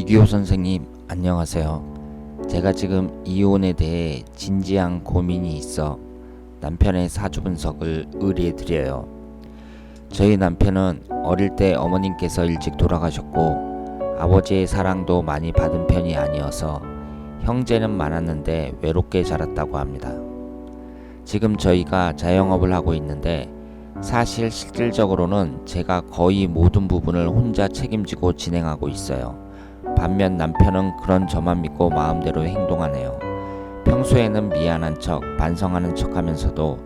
이규호 선생님 안녕하세요. 제가 지금 이혼에 대해 진지한 고민이 있어 남편의 사주 분석을 의뢰해 드려요. 저희 남편은 어릴 때 어머님께서 일찍 돌아가셨고 아버지의 사랑도 많이 받은 편이 아니어서 형제는 많았는데 외롭게 자랐다고 합니다. 지금 저희가 자영업을 하고 있는데 사실 실질적으로는 제가 거의 모든 부분을 혼자 책임지고 진행하고 있어요. 반면 남편은 그런 저만 믿고 마음대로 행동하네요. 평소에는 미안한 척, 반성하는 척 하면서도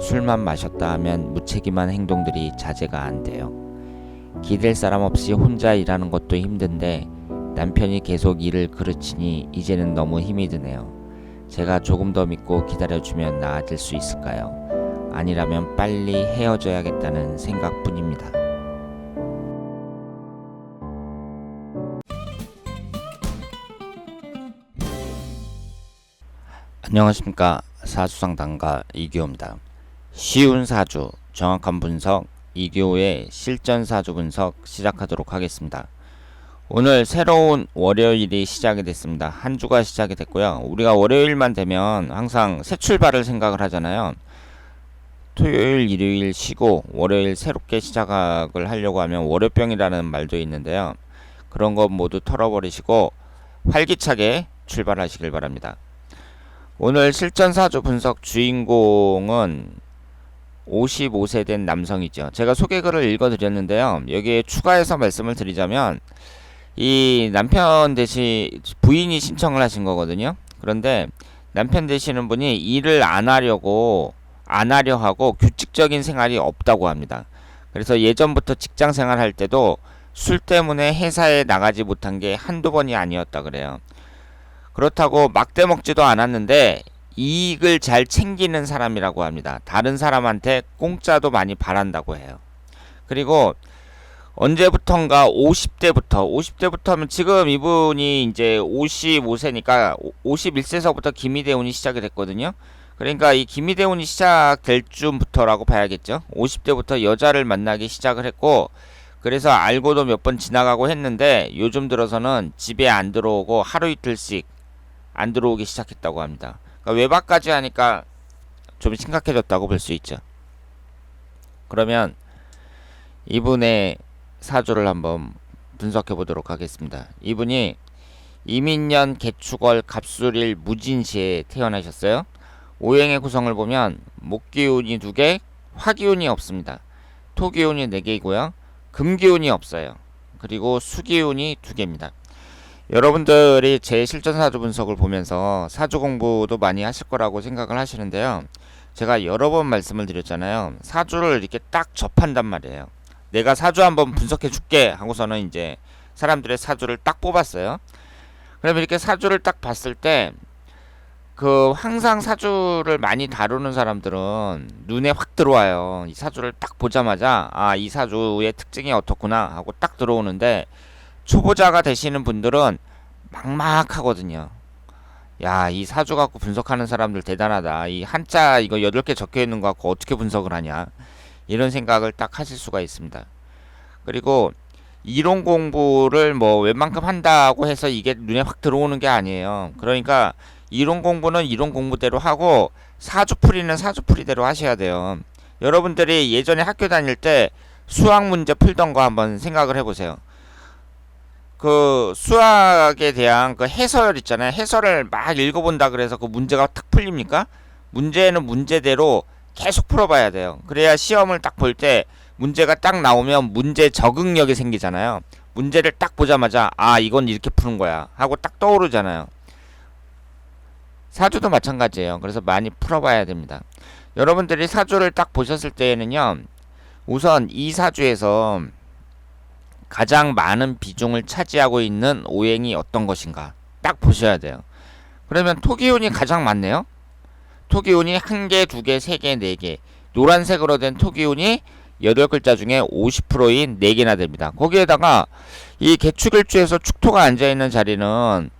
술만 마셨다 하면 무책임한 행동들이 자제가 안 돼요. 기댈 사람 없이 혼자 일하는 것도 힘든데 남편이 계속 일을 그르치니 이제는 너무 힘이 드네요. 제가 조금 더 믿고 기다려주면 나아질 수 있을까요? 아니라면 빨리 헤어져야겠다는 생각뿐입니다. 안녕하십니까 사주상담가 이규호입니다. 쉬운 사주, 정확한 분석, 이규호의 실전 사주 분석 시작하도록 하겠습니다. 오늘 새로운 월요일이 시작이 됐습니다. 한 주가 시작이 됐고요. 우리가 월요일만 되면 항상 새 출발을 생각을 하잖아요. 토요일, 일요일 쉬고 월요일 새롭게 시작을 하려고 하면 월요병이라는 말도 있는데요. 그런 것 모두 털어버리시고 활기차게 출발하시길 바랍니다. 오늘 실전 사주 분석 주인공은 55세 된 남성이죠. 제가 소개글을 읽어드렸는데요. 여기에 추가해서 말씀을 드리자면 이 남편 대신 부인이 신청을 하신 거거든요. 그런데 남편 되시는 분이 일을 안 하려고 안 하려 하고 규칙적인 생활이 없다고 합니다. 그래서 예전부터 직장 생활할 때도 술 때문에 회사에 나가지 못한 게 한두 번이 아니었다 그래요. 그렇다고 막대 먹지도 않았는데 이익을 잘 챙기는 사람이라고 합니다. 다른 사람한테 공짜도 많이 바란다고 해요. 그리고 언제부턴가 50대부터 50대부터 하면 지금 이분이 이제 55세니까 51세서부터 김희대운이 시작이 됐거든요. 그러니까 이 김희대운이 시작될 쯤부터라고 봐야겠죠. 50대부터 여자를 만나기 시작을 했고 그래서 알고도 몇 번 지나가고 했는데 요즘 들어서는 집에 안 들어오고 하루 이틀씩 안 들어오기 시작했다고 합니다. 그러니까 외박까지 하니까 좀 심각해졌다고 볼 수 있죠. 그러면 이분의 사주를 한번 분석해 보도록 하겠습니다. 이분이 이민년 개축월 갑술일 무진시에 태어나셨어요. 오행의 구성을 보면 목기운이 두 개, 화기운이 없습니다. 토기운이 네 개이고요. 금기운이 없어요. 그리고 수기운이 두 개입니다. 여러분들이 제 실전 사주 분석을 보면서 사주 공부도 많이 하실 거라고 생각을 하시는데요. 제가 여러 번 말씀을 드렸잖아요. 사주를 이렇게 딱 접한단 말이에요. 내가 사주 한번 분석해 줄게 하고서는 이제 사람들의 사주를 딱 뽑았어요. 그러면 이렇게 사주를 딱 봤을 때 그 항상 사주를 많이 다루는 사람들은 눈에 확 들어와요. 이 사주를 딱 보자마자 아, 이 사주의 특징이 어떻구나 하고 딱 들어오는데 초보자가 되시는 분들은 막막하거든요. 야, 이 사주 갖고 분석하는 사람들 대단하다. 이 한자 이거 8개 적혀 있는 거 갖고 어떻게 분석을 하냐. 이런 생각을 딱 하실 수가 있습니다. 그리고 이론 공부를 뭐 웬만큼 한다고 해서 이게 눈에 확 들어오는 게 아니에요. 그러니까 이론 공부는 이론 공부대로 하고 사주풀이는 사주풀이대로 하셔야 돼요. 여러분들이 예전에 학교 다닐 때 수학 문제 풀던 거 한번 생각을 해보세요. 그 수학에 대한 그 해설 있잖아요. 해설을 막 읽어본다 그래서 그 문제가 탁 풀립니까? 문제는 문제대로 계속 풀어봐야 돼요. 그래야 시험을 딱 볼 때 문제가 딱 나오면 문제 적응력이 생기잖아요. 문제를 딱 보자마자 아 이건 이렇게 푸는 거야 하고 딱 떠오르잖아요. 사주도 마찬가지예요. 그래서 많이 풀어봐야 됩니다. 여러분들이 사주를 딱 보셨을 때에는요. 우선 이 사주에서 가장 많은 비중을 차지하고 있는 오행이 어떤 것인가 딱 보셔야 돼요. 그러면 토기운이 가장 많네요. 토기운이 한 개, 두 개, 세 개, 네 개. 노란색으로 된 토기운이 여덟 글자 중에 50%인 네 개나 됩니다. 거기에다가 이 개축일주에서 축토가 앉아 있는 자리는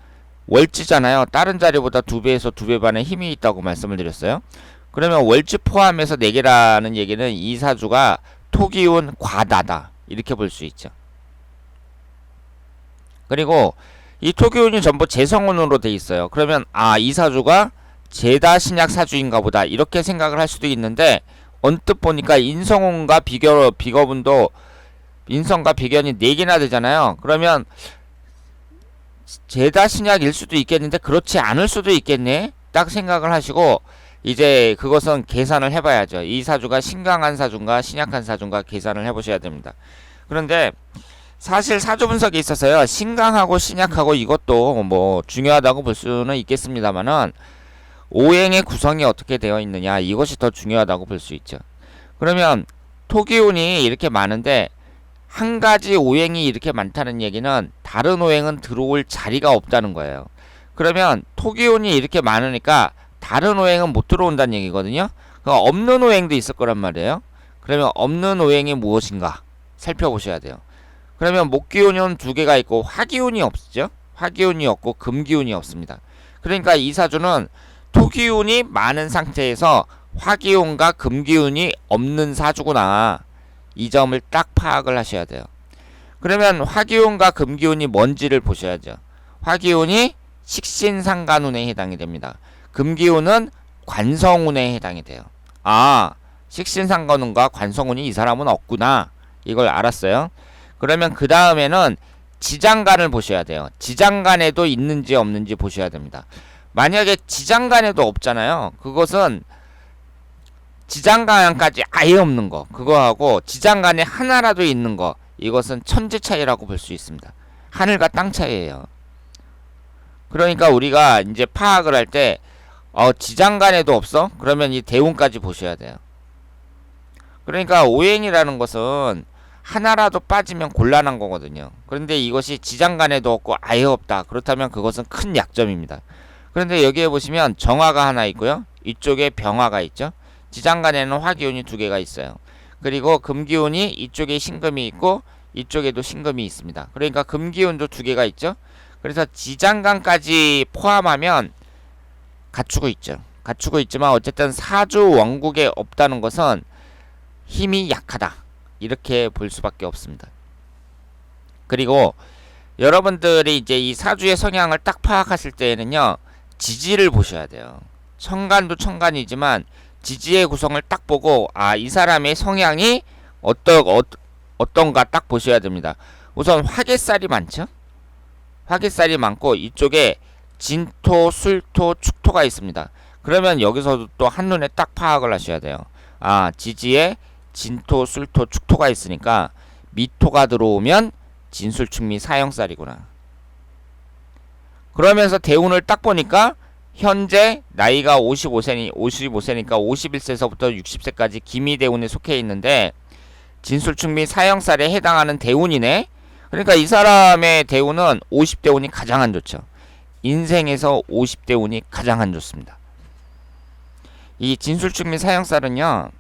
월지잖아요. 다른 자리보다 두 배에서 두배 반의 힘이 있다고 말씀을 드렸어요. 그러면 월지 포함해서 네 개라는 얘기는 이 사주가 토기운 과다다 이렇게 볼 수 있죠. 그리고 이 토기운이 전부 재성운으로 돼 있어요. 그러면 아 이 사주가 제다 신약 사주인가 보다 이렇게 생각을 할 수도 있는데 언뜻 보니까 인성운과 비교 비거분도 인성과 비견이 네 개나 되잖아요. 그러면 제다 신약일 수도 있겠는데 그렇지 않을 수도 있겠네. 딱 생각을 하시고 이제 그것은 계산을 해봐야죠. 이 사주가 신강한 사주인가 신약한 사주인가 계산을 해보셔야 됩니다. 그런데 사실 사주 분석에 있어서요 신강하고 신약하고 이것도 뭐 중요하다고 볼 수는 있겠습니다만은 오행의 구성이 어떻게 되어 있느냐 이것이 더 중요하다고 볼 수 있죠. 그러면 토기운이 이렇게 많은데 한 가지 오행이 이렇게 많다는 얘기는 다른 오행은 들어올 자리가 없다는 거예요. 그러면 토기운이 이렇게 많으니까 다른 오행은 못 들어온다는 얘기거든요. 그 없는 오행도 있을 거란 말이에요. 그러면 없는 오행이 무엇인가 살펴보셔야 돼요. 그러면 목기운은 두 개가 있고 화기운이 없죠. 화기운이 없고 금기운이 없습니다. 그러니까 이 사주는 토기운이 많은 상태에서 화기운과 금기운이 없는 사주구나. 이 점을 딱 파악을 하셔야 돼요. 그러면 화기운과 금기운이 뭔지를 보셔야죠. 화기운이 식신상간운에 해당이 됩니다. 금기운은 관성운에 해당이 돼요. 아, 식신상간운과 관성운이 이 사람은 없구나. 이걸 알았어요. 그러면 그 다음에는 지장간을 보셔야 돼요. 지장간에도 있는지 없는지 보셔야 됩니다. 만약에 지장간에도 없잖아요. 그것은 지장간까지 아예 없는 거 그거하고 지장간에 하나라도 있는 거 이것은 천지 차이라고 볼 수 있습니다. 하늘과 땅 차이예요. 그러니까 우리가 이제 파악을 할 때 어, 지장간에도 없어? 그러면 이 대운까지 보셔야 돼요. 그러니까 오행이라는 것은 하나라도 빠지면 곤란한 거거든요. 그런데 이것이 지장간에도 없고 아예 없다. 그렇다면 그것은 큰 약점입니다. 그런데 여기에 보시면 정화가 하나 있고요. 이쪽에 병화가 있죠. 지장간에는 화기운이 두 개가 있어요. 그리고 금기운이 이쪽에 신금이 있고 이쪽에도 신금이 있습니다. 그러니까 금기운도 두 개가 있죠. 그래서 지장간까지 포함하면 갖추고 있죠. 갖추고 있지만 어쨌든 사주 원국에 없다는 것은 힘이 약하다. 이렇게 볼 수밖에 없습니다. 그리고 여러분들이 이제 이 사주의 성향을 딱 파악하실 때에는요. 지지를 보셔야 돼요. 천간도 천간이지만 지지의 구성을 딱 보고 아 이 사람의 성향이 어떠, 어, 어떤가 딱 보셔야 됩니다. 우선 화개살이 많죠. 화개살이 많고 이쪽에 진토, 술토, 축토가 있습니다. 그러면 여기서도 또 한눈에 딱 파악을 하셔야 돼요. 아 지지에 진토, 술토, 축토가 있으니까 미토가 들어오면 진술축미 사형살이구나. 그러면서 대운을 딱 보니까 현재 나이가 55세니 55세니까 51세서부터 60세까지 기미 대운에 속해 있는데 진술충 및 사형살에 해당하는 대운이네. 그러니까 이 사람의 대운은 50대 운이 가장 안 좋죠. 인생에서 50대 운이 가장 안 좋습니다. 이 진술충 및 사형살은요.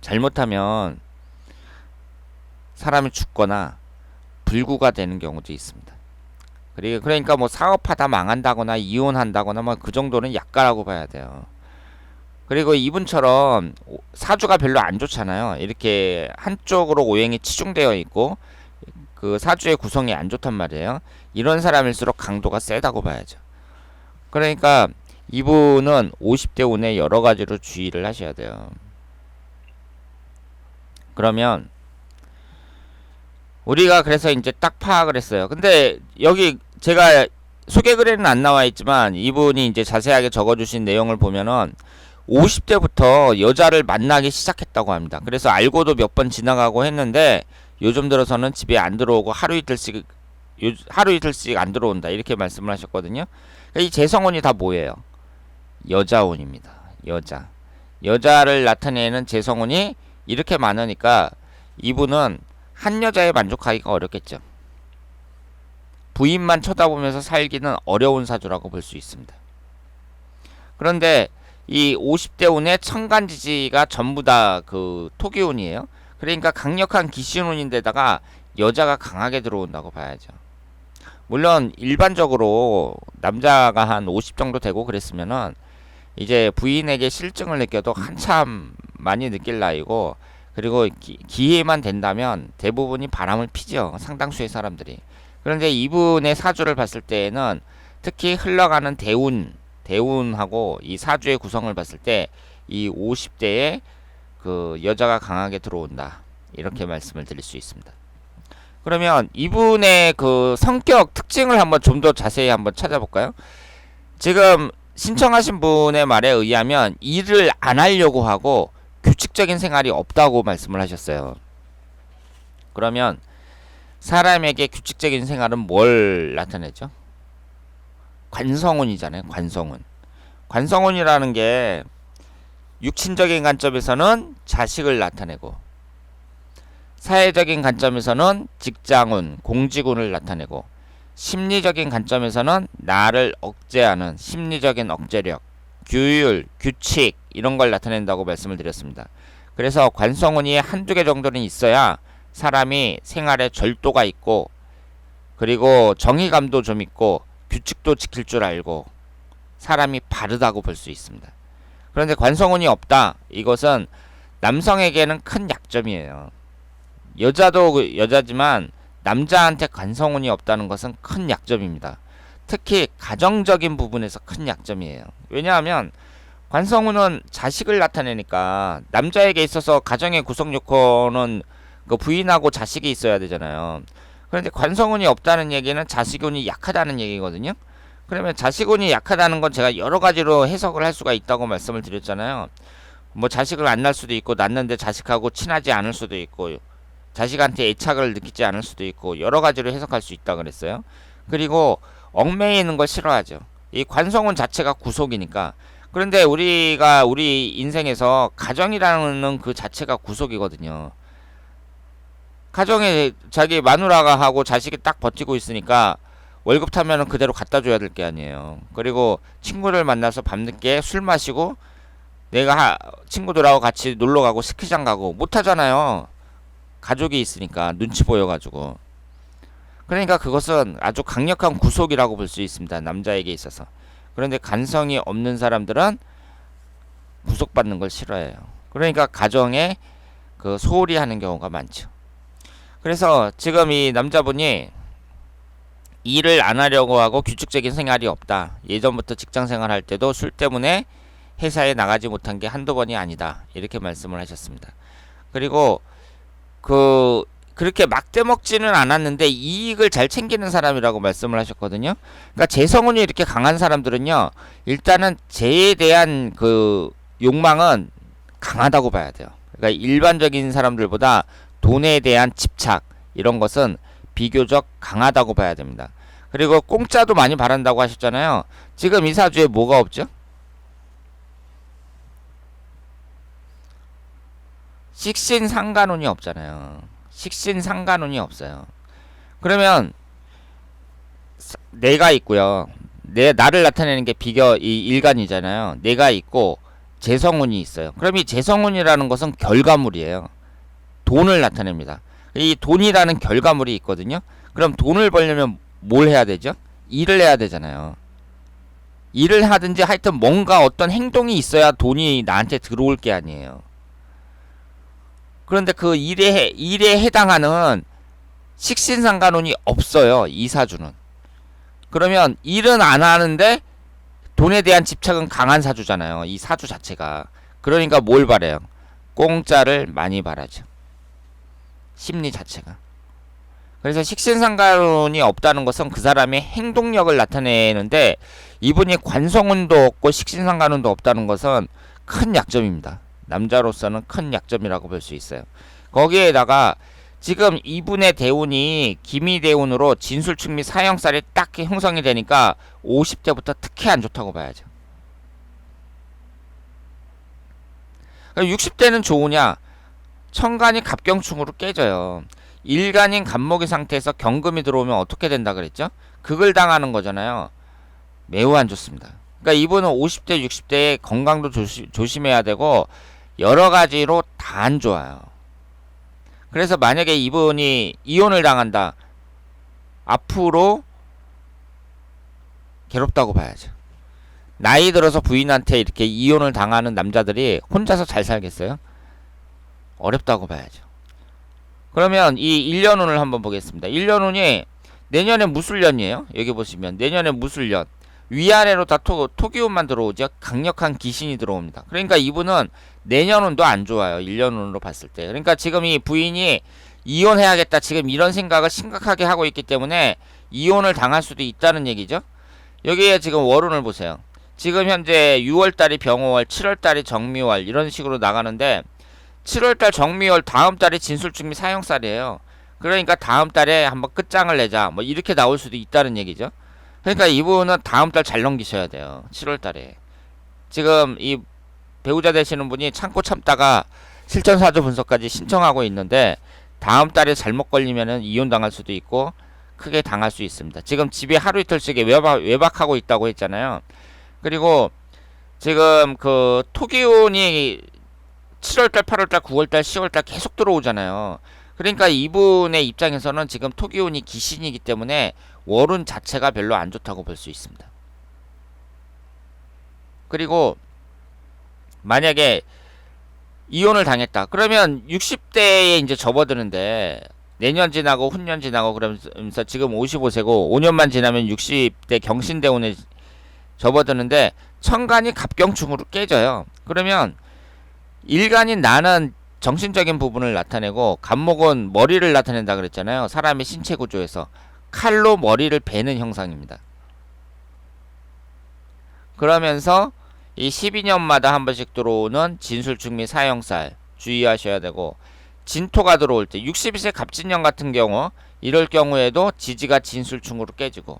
잘못하면 사람이 죽거나 불구가 되는 경우도 있습니다. 그리고 그러니까 뭐 사업하다 망한다거나 이혼한다거나 뭐 그 정도는 약가라고 봐야 돼요. 그리고 이분처럼 사주가 별로 안 좋잖아요. 이렇게 한쪽으로 오행이 치중되어 있고 그 사주의 구성이 안 좋단 말이에요. 이런 사람일수록 강도가 세다고 봐야죠. 그러니까 이분은 50대 운에 여러 가지로 주의를 하셔야 돼요. 그러면 우리가 그래서 이제 딱 파악을 했어요. 근데 여기 제가 소개글에는 안 나와 있지만 이분이 이제 자세하게 적어주신 내용을 보면은 50대부터 여자를 만나기 시작했다고 합니다. 그래서 알고도 몇 번 지나가고 했는데 요즘 들어서는 집에 안 들어오고 하루 이틀씩 하루 이틀씩 안 들어온다 이렇게 말씀을 하셨거든요. 그러니까 이 재성운이 다 뭐예요? 여자운입니다. 여자. 여자를 나타내는 재성운이 이렇게 많으니까 이분은 한 여자에 만족하기가 어렵겠죠. 부인만 쳐다보면서 살기는 어려운 사주라고 볼 수 있습니다. 그런데 이 50대 운의 천간지지가 전부 다 그 토기운이에요. 그러니까 강력한 기신운인데다가 여자가 강하게 들어온다고 봐야죠. 물론 일반적으로 남자가 한 50 정도 되고 그랬으면은 이제 부인에게 실증을 느껴도 한참 많이 느낄 나이고 그리고 기, 기회만 된다면 대부분이 바람을 피죠. 상당수의 사람들이. 그런데 이분의 사주를 봤을 때에는 특히 흘러가는 대운, 대운하고 이 사주의 구성을 봤을 때 이 50대에 그 여자가 강하게 들어온다. 이렇게 말씀을 드릴 수 있습니다. 그러면 이분의 그 성격 특징을 한번 좀 더 자세히 한번 찾아볼까요? 지금 신청하신 분의 말에 의하면 일을 안 하려고 하고 규칙적인 생활이 없다고 말씀을 하셨어요. 그러면 사람에게 규칙적인 생활은 뭘 나타내죠? 관성운이잖아요. 관성운. 관성운이라는 게 육신적인 관점에서는 자식을 나타내고 사회적인 관점에서는 직장운, 공직운을 나타내고 심리적인 관점에서는 나를 억제하는 심리적인 억제력, 규율, 규칙 이런 걸 나타낸다고 말씀을 드렸습니다. 그래서 관성운이 한두 개 정도는 있어야 사람이 생활에 절도가 있고 그리고 정의감도 좀 있고 규칙도 지킬 줄 알고 사람이 바르다고 볼 수 있습니다. 그런데 관성운이 없다. 이것은 남성에게는 큰 약점이에요. 여자도 그 여자지만 남자한테 관성운이 없다는 것은 큰 약점입니다. 특히 가정적인 부분에서 큰 약점이에요. 왜냐하면 관성운은 자식을 나타내니까 남자에게 있어서 가정의 구성 요건은 그 부인하고 자식이 있어야 되잖아요. 그런데 관성운이 없다는 얘기는 자식운이 약하다는 얘기거든요. 그러면 자식운이 약하다는 건 제가 여러 가지로 해석을 할 수가 있다고 말씀을 드렸잖아요. 뭐 자식을 안 낳을 수도 있고 낳는데 자식하고 친하지 않을 수도 있고 자식한테 애착을 느끼지 않을 수도 있고 여러 가지로 해석할 수 있다 그랬어요. 그리고 얽매이는 있걸 싫어하죠. 이 관성운 자체가 구속이니까. 그런데 우리가 우리 인생에서 가정이라는 그 자체가 구속이거든요. 가정에 자기 마누라가 하고 자식이 딱 버티고 있으니까 월급 타면은 그대로 갖다 줘야 될 게 아니에요. 그리고 친구를 만나서 밤늦게 술 마시고 내가 하, 친구들하고 같이 놀러 가고 스키장 가고 못 하잖아요. 가족이 있으니까 눈치 보여 가지고. 그러니까 그것은 아주 강력한 구속이라고 볼 수 있습니다. 남자에게 있어서. 그런데 간성이 없는 사람들은 구속받는 걸 싫어해요. 그러니까 가정에 그 소홀히 하는 경우가 많죠. 그래서 지금 이 남자분이 일을 안 하려고 하고 규칙적인 생활이 없다. 예전부터 직장 생활할 때도 술 때문에 회사에 나가지 못한 게 한두 번이 아니다. 이렇게 말씀을 하셨습니다. 그리고 그 그렇게 막대 먹지는 않았는데 이익을 잘 챙기는 사람이라고 말씀을 하셨거든요. 그러니까 재성운이 이렇게 강한 사람들은요. 일단은 재에 대한 그 욕망은 강하다고 봐야 돼요. 그러니까 일반적인 사람들보다 돈에 대한 집착 이런 것은 비교적 강하다고 봐야 됩니다. 그리고 공짜도 많이 바란다고 하셨잖아요. 지금 이 사주에 뭐가 없죠? 식신 상관운이 없잖아요. 식신 상관운이 없어요. 그러면 내가 있고요. 내 나를 나타내는 게 비교 이 일간이잖아요. 내가 있고 재성운이 있어요. 그럼 이 재성운이라는 것은 결과물이에요. 돈을 나타냅니다. 이 돈이라는 결과물이 있거든요. 그럼 돈을 벌려면 뭘 해야 되죠? 일을 해야 되잖아요. 일을 하든지 하여튼 뭔가 어떤 행동이 있어야 돈이 나한테 들어올 게 아니에요. 그런데 그 일에 일에 해당하는 식신상관운이 없어요. 이 사주는. 그러면 일은 안 하는데 돈에 대한 집착은 강한 사주잖아요. 이 사주 자체가. 그러니까 뭘 바래요? 공짜를 많이 바라죠. 심리 자체가. 그래서 식신상관운이 없다는 것은 그 사람의 행동력을 나타내는데 이분이 관성운도 없고 식신상관운도 없다는 것은 큰 약점입니다. 남자로서는 큰 약점이라고 볼 수 있어요. 거기에다가 지금 이분의 대운이 기미대운으로 진술축 및 사형살이 딱 형성이 되니까 50대부터 특히 안 좋다고 봐야죠. 60대는 좋으냐? 천간이 갑경충으로 깨져요. 일간인 간목의 상태에서 경금이 들어오면 어떻게 된다 그랬죠? 그걸 당하는 거잖아요. 매우 안 좋습니다. 그러니까 이분은 50대, 60대에 건강도 조시, 조심해야 되고 여러 가지로 다 안 좋아요. 그래서 만약에 이분이 이혼을 당한다. 앞으로 괴롭다고 봐야죠. 나이 들어서 부인한테 이렇게 이혼을 당하는 남자들이 혼자서 잘 살겠어요? 어렵다고 봐야죠. 그러면 이 1년운을 한번 보겠습니다. 1년운이 내년에 무술년이에요. 여기 보시면 내년에 무술년 위아래로 다 토, 토기운만 들어오죠. 강력한 귀신이 들어옵니다. 그러니까 이분은 내년 운도 안 좋아요. 1년 운으로 봤을 때. 그러니까 지금 이 부인이 이혼해야겠다. 지금 이런 생각을 심각하게 하고 있기 때문에 이혼을 당할 수도 있다는 얘기죠. 여기에 지금 월운을 보세요. 지금 현재 6월달이 병호월, 7월달이 정미월 이런 식으로 나가는데 7월달 정미월 다음 달이 진술중미 사용살이에요. 그러니까 다음 달에 한번 끝장을 내자. 뭐 이렇게 나올 수도 있다는 얘기죠. 그러니까 이분은 다음 달 잘 넘기셔야 돼요. 7월 달에. 지금 이 배우자 되시는 분이 참고 참다가 실전사주 분석까지 신청하고 있는데 다음 달에 잘못 걸리면은 이혼 당할 수도 있고 크게 당할 수 있습니다. 지금 집에 하루 이틀씩에 외박, 외박하고 있다고 했잖아요. 그리고 지금 그 토기운이 7월달, 8월달, 9월달, 10월달 계속 들어오잖아요. 그러니까 이분의 입장에서는 지금 토기운이 귀신이기 때문에 월운 자체가 별로 안 좋다고 볼 수 있습니다. 그리고 만약에 이혼을 당했다. 그러면 60대에 이제 접어드는데 내년 지나고 훈년 지나고 그러면서 지금 55세고 5년만 지나면 60대 경신대운에 접어드는데 천간이 갑경충으로 깨져요. 그러면 일간인 나는 정신적인 부분을 나타내고 간목은 머리를 나타낸다 그랬잖아요. 사람의 신체 구조에서 칼로 머리를 베는 형상입니다. 그러면서 이 12년마다 한 번씩 들어오는 진술충 및 사형살 주의하셔야 되고 진토가 들어올 때 62세 갑진년 같은 경우 이럴 경우에도 지지가 진술충으로 깨지고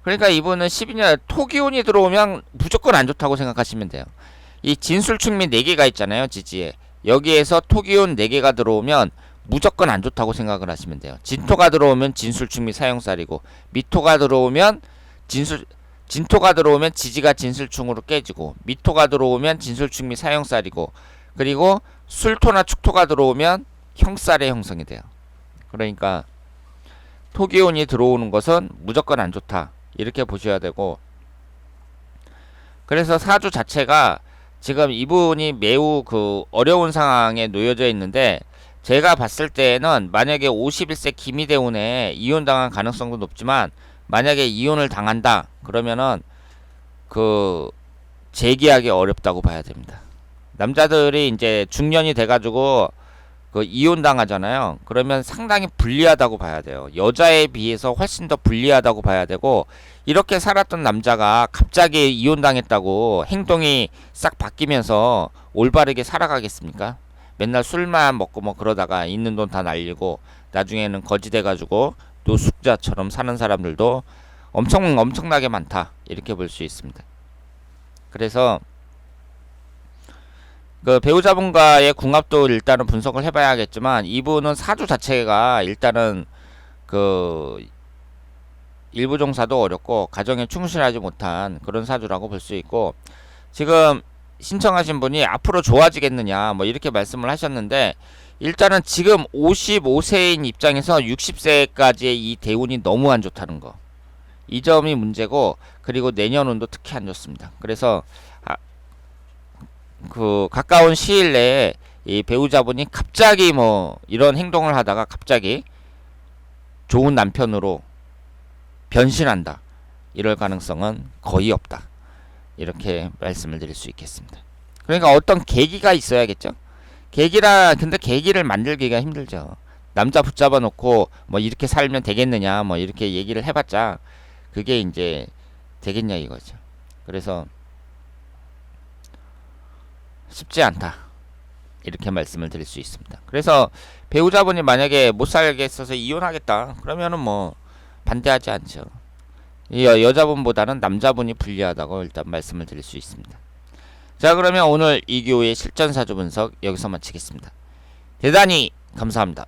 그러니까 이분은 12년 토기운이 들어오면 무조건 안 좋다고 생각하시면 돼요. 이 진술충 및 4개가 있잖아요. 지지에. 여기에서 토기운 4개가 들어오면 무조건 안 좋다고 생각을 하시면 돼요. 진토가 들어오면 진술충 및 사형살이고 미토가 들어오면 진술 진토가 들어오면 지지가 진술충으로 깨지고 미토가 들어오면 진술충 및 사형살이고 그리고 술토나 축토가 들어오면 형살의 형성이 돼요. 그러니까 토기운이 들어오는 것은 무조건 안 좋다. 이렇게 보셔야 되고 그래서 사주 자체가 지금 이분이 매우 그 어려운 상황에 놓여져 있는데 제가 봤을 때는 만약에 51세 김희대운에 이혼당한 가능성도 높지만 만약에 이혼을 당한다 그러면은 그 재기하기 어렵다고 봐야 됩니다. 남자들이 이제 중년이 돼가지고 그 이혼 당하잖아요. 그러면 상당히 불리하다고 봐야 돼요. 여자에 비해서 훨씬 더 불리하다고 봐야 되고 이렇게 살았던 남자가 갑자기 이혼 당했다고 행동이 싹 바뀌면서 올바르게 살아가겠습니까? 맨날 술만 먹고 뭐 그러다가 있는 돈 다 날리고 나중에는 거지 돼가지고 노숙자처럼 사는 사람들도 엄청 엄청나게 많다 이렇게 볼 수 있습니다. 그래서 그 배우자분과의 궁합도 일단은 분석을 해봐야겠지만 이분은 사주 자체가 일단은 그 일부 종사도 어렵고 가정에 충실하지 못한 그런 사주라고 볼 수 있고 지금 신청하신 분이 앞으로 좋아지겠느냐 뭐 이렇게 말씀을 하셨는데 일단은 지금 55세인 입장에서 60세까지의 이 대운이 너무 안 좋다는 거. 이 점이 문제고 그리고 내년 운도 특히 안 좋습니다. 그래서 아, 그 가까운 시일 내에 이 배우자분이 갑자기 뭐 이런 행동을 하다가 갑자기 좋은 남편으로 변신한다. 이럴 가능성은 거의 없다. 이렇게 말씀을 드릴 수 있겠습니다. 그러니까 어떤 계기가 있어야겠죠. 계기라 근데 계기를 만들기가 힘들죠. 남자 붙잡아 놓고 뭐 이렇게 살면 되겠느냐 뭐 이렇게 얘기를 해봤자 그게 이제 되겠냐 이거죠. 그래서 쉽지 않다. 이렇게 말씀을 드릴 수 있습니다. 그래서 배우자분이 만약에 못 살겠어서 이혼하겠다. 그러면은 뭐 반대하지 않죠. 이 여, 여자분보다는 남자분이 불리하다고 일단 말씀을 드릴 수 있습니다. 자 그러면 오늘 이교의 실전사조 분석 여기서 마치겠습니다. 대단히 감사합니다.